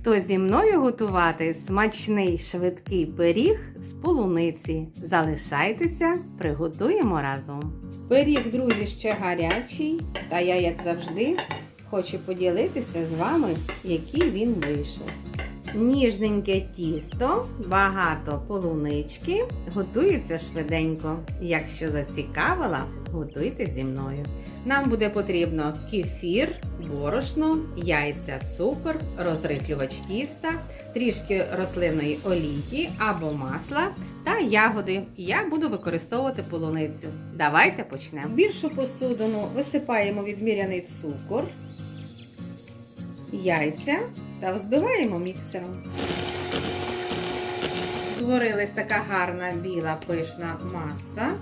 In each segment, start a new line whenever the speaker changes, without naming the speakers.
Хто зі мною готувати смачний швидкий пиріг з полуниці? Залишайтеся, приготуємо разом. Пиріг, друзі, ще гарячий, та я, як завжди, хочу поділитися з вами, який він вийшов. Ніжненьке тісто, багато полунички, готується швиденько. Якщо зацікавила, готуйте зі мною. Нам буде потрібно кефір, борошно, яйця, цукор, розриплювач тіста, трішки рослинної олії або масла та ягоди. Я буду використовувати полуницю. Давайте почнемо. В більшу посудину висипаємо відміряний цукор, яйця та взбиваємо міксером. Створилась така гарна біла пишна маса.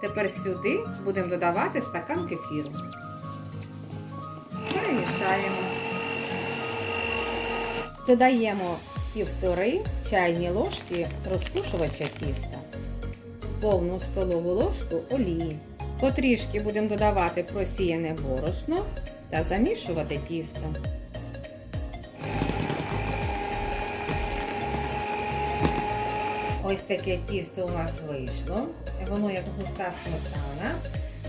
Тепер сюди будемо додавати стакан кефіру. Перемішаємо. Додаємо півтори чайні ложки розпушувача тіста, повну столову ложку олії. Потрішки будемо додавати просіяне борошно та замішувати тісто. Ось таке тісто у нас вийшло. Воно як густа сметана.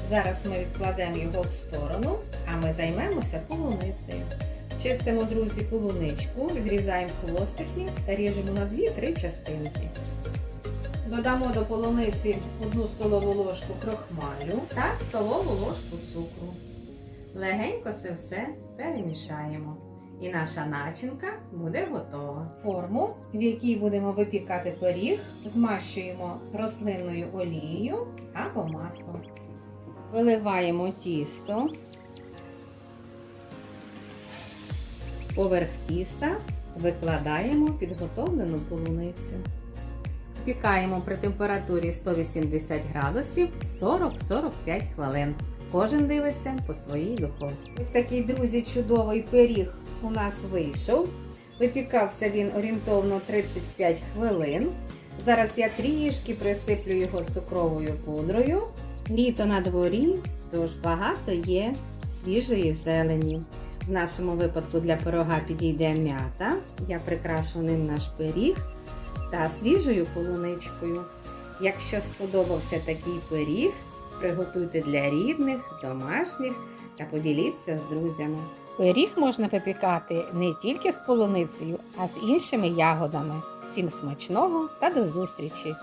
Зараз ми відкладемо його в сторону, а ми займемося полуницею. Чистимо, друзі, полуничку, відрізаємо хвостики та ріжемо на 2-3 частинки. Додамо до полуниці 1 столову ложку крохмалю та столову ложку цукру. Легенько це все перемішаємо. І наша начинка буде готова. Форму, в якій будемо випікати пиріг, змащуємо рослинною олією або маслом. Виливаємо тісто. Поверх тіста викладаємо підготовлену полуницю. Випікаємо при температурі 180 градусів 40-45 хвилин. Кожен дивиться по своїй духовці. Ось такий, друзі, чудовий пиріг у нас вийшов. Випікався він орієнтовно 35 хвилин. Зараз я трішки присиплю його цукровою пудрою. Літо на дворі, тож багато є свіжої зелені. В нашому випадку для пирога підійде м'ята. Я прикрашу ним наш пиріг та свіжою полуничкою. Якщо сподобався такий пиріг, приготуйте для рідних, домашніх та поділіться з друзями. Пиріг можна випікати не тільки з полуницею, а з іншими ягодами. Всім смачного та до зустрічі!